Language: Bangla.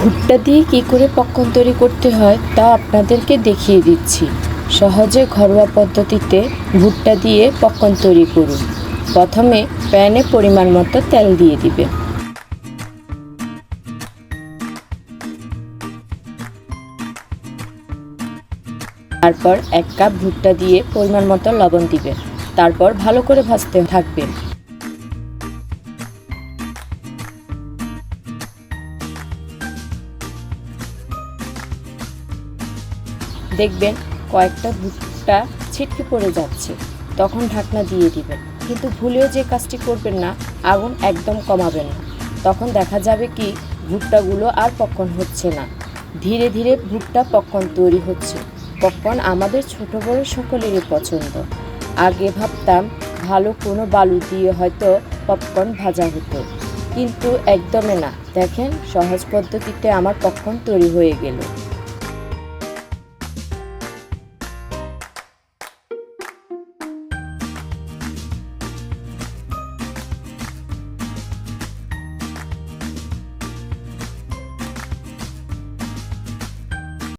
ভুট্টা দিয়ে কী করে পপকর্ন তৈরি করতে হয় তা আপনাদেরকে দেখিয়ে দিচ্ছি। সহজে ঘরোয়া পদ্ধতিতে ভুট্টা দিয়ে পপকর্ন তৈরি করুন। প্রথমে প্যানে পরিমাণ মতো তেল দিয়ে দিবে। তারপর এক কাপ ভুট্টা দিয়ে পরিমাণ মতো লবণ দিবেন তারপর ভালো করে ভাজতে থাকবেন দেখবেন কয়েকটা ভুট্টা ছিটকে পড়ে যাচ্ছে। তখন ঢাকনা দিয়ে দিবেন। কিন্তু ভুলেও যে কাজটি করবেন না, আগুন একদম কমাবেন না। তখন দেখা যাবে কি, ভুট্টাগুলো আর পপকর্ন হচ্ছে না। ধীরে ধীরে ভুট্টা পপকর্ন তৈরি হচ্ছে। পপকর্ন আমাদের ছোট বড় সকলেরই পছন্দ। আগে ভাবতাম, ভালো কোনো বালু দিয়ে হয়তো পপকর্ন ভাজা হতো। কিন্তু একদমই না। দেখেন, সহজ পদ্ধতিতে আমার পপকর্ন তৈরি হয়ে গেল।